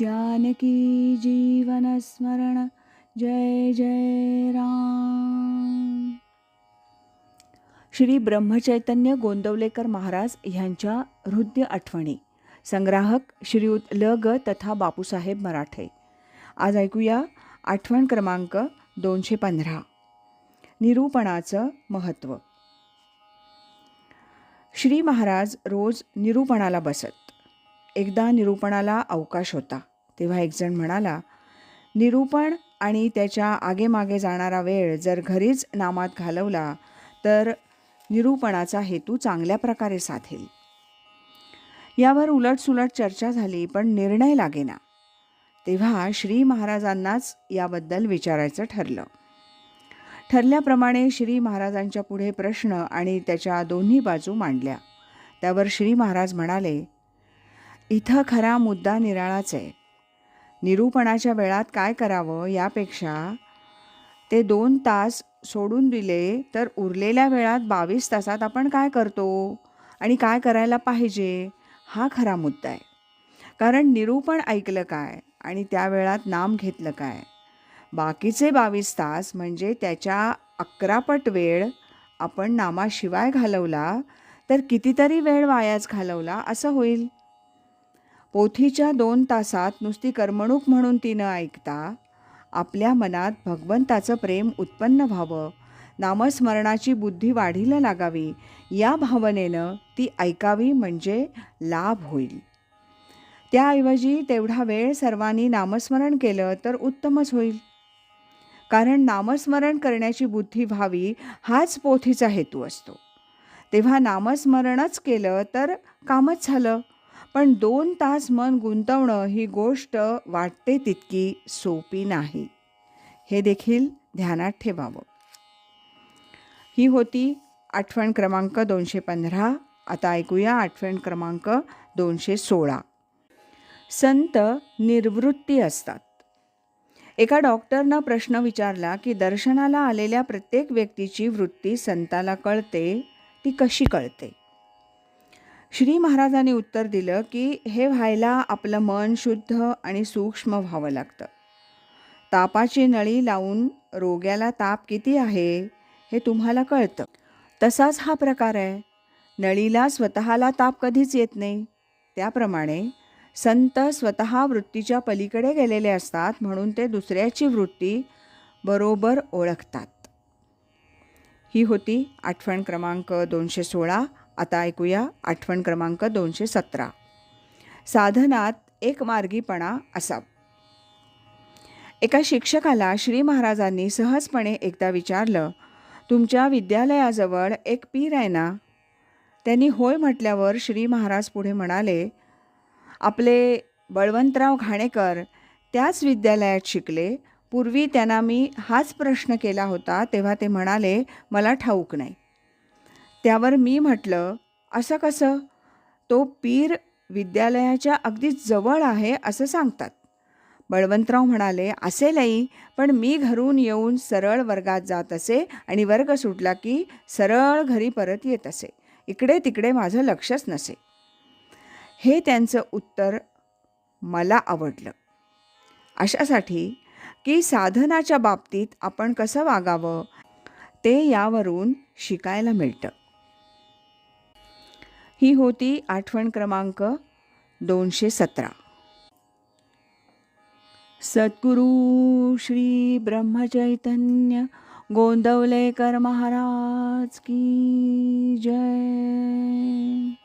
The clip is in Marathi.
जानकी जीवनस्मरण जय जय राम. श्री ब्रह्मचैतन्य गोंदवलेकर महाराज ह्यांच्या हृदय आठवणी. संग्राहक श्रीयुत ल ग तथा बापूसाहेब मराठे. आज ऐकूया आठवण क्रमांक दोनशे पंधरा. निरूपणाचं महत्त्व. श्री महाराज रोज निरूपणाला बसत. एकदा निरूपणाला अवकाश होता. तेव्हा एकजण म्हणाला निरूपण आणि त्याच्या आगेमागे जाणारा वेळ जर घरीच नामात घालवला तर निरूपणाचा हेतू चांगल्या प्रकारे साधेल. यावर उलटसुलट चर्चा झाली पण निर्णय लागेना. तेव्हा श्री महाराजांनाच याबद्दल विचारायचं ठरलं. ठरल्याप्रमाणे श्री महाराजांच्या पुढे प्रश्न आणि त्याच्या दोन्ही बाजू मांडल्या. त्यावर श्री महाराज म्हणाले इथं खरा मुद्दा निराळाच आहे. निरूपणाच्या वेळात काय करावं यापेक्षा ते दोन तास सोडून दिले तर उरलेल्या वेळात बावीस तासात आपण काय करतो आणि काय करायला पाहिजे हा खरा मुद्दा आहे. कारण निरूपण ऐकलं काय आणि त्या वेळात नाम घेतलं काय? बाकीचे बावीस तास म्हणजे त्याच्या अकरापट वेळ आपण नामाशिवाय घालवला तर कितीतरी वेळ वायाच घालवला असं होईल. पोथीच्या दोन तासात नुसती करमणूक म्हणून ती न ऐकता आपल्या मनात भगवंताचं प्रेम उत्पन्न व्हावं नामस्मरणाची बुद्धी वाढीला लागावी या भावनेनं ती ऐकावी म्हणजे लाभ होईल. त्याऐवजी तेवढा वेळ सर्वांनी नामस्मरण केलं तर उत्तमच होईल. कारण नामस्मरण करण्याची बुद्धी व्हावी हाच पोथीचा हेतू असतो. तेव्हा नामस्मरणच केलं तर कामच झालं. पण दोन तास मन गुंतवणं ही गोष्ट वाटते तितकी सोपी नाही. हे देखील ध्यानात ठेवावं. ही होती आठवण क्रमांक दोनशे पंधरा. आता ऐकूया आठवण क्रमांक दोनशे सोळा. संत निर्वृत्ती असतात. एका डॉक्टरनं प्रश्न विचारला की दर्शनाला आलेल्या प्रत्येक व्यक्तीची वृत्ती संताला कळते? ती कशी कळते? श्री महाराजांनी उत्तर दिलं की हे व्हायला आपलं मन शुद्ध आणि सूक्ष्म व्हावं लागतं. तापाची नळी लावून रोग्याला ताप किती आहे हे तुम्हाला कळतं. तसाच हा प्रकार आहे. नळीला स्वतःला ताप कधीच येत नाही. त्याप्रमाणे संत स्वतः वृत्तीच्या पलीकडे गेलेले असतात म्हणून ते दुसऱ्याची वृत्ती बरोबर ओळखतात. ही होती आठवण क्रमांक दोनशे सोळा. आता ऐकूया आठवण क्रमांक दोनशे सतरा. साधनात एक मार्गीपणा असावा. एका शिक्षकाला श्री महाराजांनी सहजपणे एकदा विचारलं तुमच्या विद्यालयाजवळ एक पीर आहे ना? त्यांनी होय म्हटल्यावर श्री महाराज पुढे म्हणाले आपले बळवंतराव घाणेकर त्याच विद्यालयात शिकले. पूर्वी त्यांना मी हाच प्रश्न केला होता तेव्हा ते म्हणाले मला ठाऊक नाही. त्यावर मी म्हटलं असं कसं? तो पीर विद्यालयाच्या अगदी जवळ आहे असं सांगतात. बळवंतराव म्हणाले असेलही पण मी घरून येऊन सरळ वर्गात जात असे आणि वर्ग सुटला की सरळ घरी परत येत असे. इकडे तिकडे माझं लक्षच नसे. हे त्यांचं उत्तर मला आवडलं. अशासाठी की साधनाच्या बाबतीत आपण कसं वागावं ते यावरून शिकायला मिळतं. ही होती आठवण क्रमांक दोनशे सतरा. सद्गुरू श्री ब्रह्मचैतन्य गोंदवलेकर महाराज की जय.